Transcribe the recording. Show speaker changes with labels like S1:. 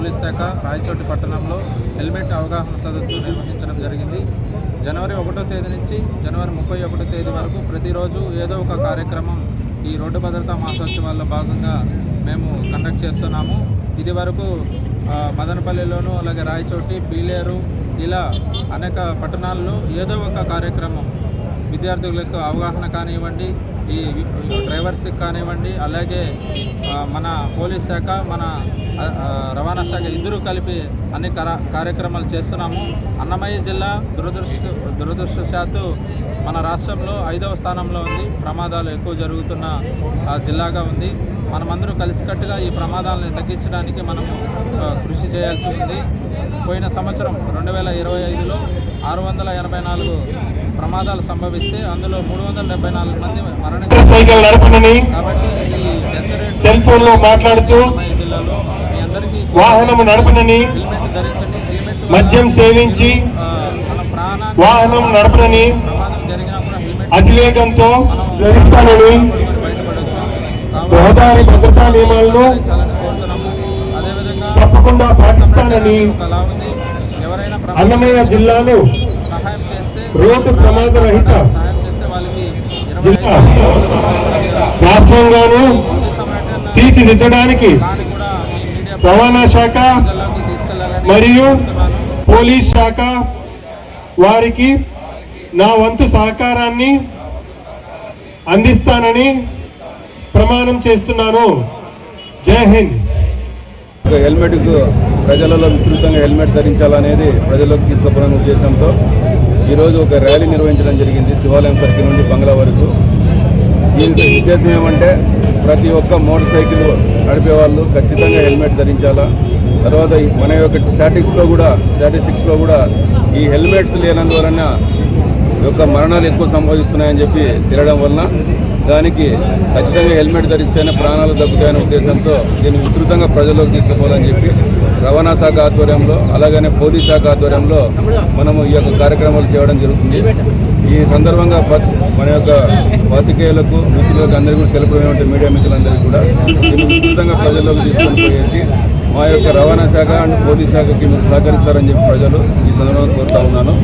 S1: Police శాఖ రాయచోటి పట్టణంలో helmet అవగాహన సదస్సు నిర్వహించడం జరిగింది. జనవరి ఒకటో తేదీ నుంచి జనవరి ముప్పై ఒకటో తేదీ వరకు ప్రతిరోజు ఏదో ఒక కార్యక్రమం ఈ రోడ్డు భద్రతా మహాసోత్సవాల్లో భాగంగా మేము కండక్ట్ చేస్తున్నాము. ఇది వరకు మదనపల్లిలోను అలాగే రాయచోటి పీలేరు ఇలా అనేక పట్టణాల్లో ఏదో ఒక కార్యక్రమం విద్యార్థులకు అవగాహన కానివ్వండి ఈ డ్రైవర్స్కి కానివ్వండి అలాగే మన పోలీస్ శాఖ మన రవాణా శాఖ ఇద్దరు కలిపి అన్ని కార్యక్రమాలు చేస్తున్నాము. అన్నమయ్య జిల్లా దురదృష్ట దురదృష్టశాత్తు మన రాష్ట్రంలో ఐదవ స్థానంలో ఉంది. ప్రమాదాలు ఎక్కువ జరుగుతున్న జిల్లాగా ఉంది. మనమందరూ కలిసికట్టుగా ఈ ప్రమాదాలను తగ్గించడానికి మనము కృషి చేయాల్సి ఉంది. పోయిన సంవత్సరం రెండు వేల ఇరవై ఐదులో ఆరు వందల ఎనభై నాలుగు ప్రమాదాలు సంభవిస్తే అందులో మూడు వందల డెబ్బై నాలుగు మంది మరణించారు.
S2: సైకిల్ నడపనని సెల్ ఫోన్లో మాట్లాడుతూ
S1: అన్నమయ్య జిల్లాలో మీ అందరికీ
S2: వాహనం నడపనని
S1: హెల్మెట్ ధరించండి. హెల్మెట్ వల్ల,
S2: మద్యం సేవించి
S1: మన
S2: వాహనం నడపనని
S1: ప్రమాదం జరిగినప్పుడు హెల్మెట్
S2: అతివేగంతో ధరిస్తానని
S1: బయటపడచ్చు కాబట్టి
S2: రహదారి భద్రతా నియమాలను
S1: అదేవిధంగా
S2: తప్పకుండా పాటిస్తానని
S1: ఒక లా ఉంది ఎవరైనా ప్రమాదం
S2: అన్నమయ్య జిల్లాను రోడ్డు ప్రమాద రహిత రాష్ట్రంగాను తీర్చిదిద్దడానికి రవాణా శాఖ మరియు. పోలీస్ శాఖ వారికి నా వంతు సహకారాన్ని అందిస్తానని ప్రమాణం చేస్తున్నాను జై హింద్
S3: హెల్మెట్కు ప్రజలలో విస్తృతంగా హెల్మెట్ ధరించాలనేది ప్రజలకు తీసుకుపోవడం ఉద్దేశంతో ఈరోజు ఒక ర్యాలీ నిర్వహించడం జరిగింది శివాలయం సర్కిల్ నుండి బంగ్లా వరకు. దీని ఉద్దేశం ఏమంటే ప్రతి ఒక్క మోటార్ సైకిల్ నడిపే వాళ్ళు ఖచ్చితంగా హెల్మెట్ ధరించాలా. తర్వాత మన యొక్క స్టాటిక్స్లో కూడా స్టాటిస్టిక్స్లో కూడా ఈ హెల్మెట్స్ లేనందువలన యొక్క మరణాలు ఎక్కువ సంభవిస్తున్నాయని చెప్పి తిరగడం వలన దానికి ఖచ్చితంగా హెల్మెట్ ధరిస్తేనే ప్రాణాలు దక్కుతాయనే ఉద్దేశంతో దీన్ని విస్తృతంగా ప్రజల్లోకి తీసుకుపోవాలని చెప్పి రవాణా శాఖ ఆధ్వర్యంలో అలాగనే పోలీస్ శాఖ ఆధ్వర్యంలో మనము ఈ యొక్క కార్యక్రమాలు చేయడం జరుగుతుంది. ఈ సందర్భంగా మన యొక్క పాతికేయులకు మిత్రులకు అందరికీ కూడా తెలుపుకునేటువంటి మీడియా మిత్రులందరికీ కూడా దీన్ని విస్తృతంగా ప్రజల్లోకి తీసుకొని పోయేసి మా యొక్క రవాణా శాఖ అండ్ పోలీస్ శాఖకి మీరు సహకరిస్తారని చెప్పి ప్రజలు ఈ సందర్భంగా కోరుతా ఉన్నాను.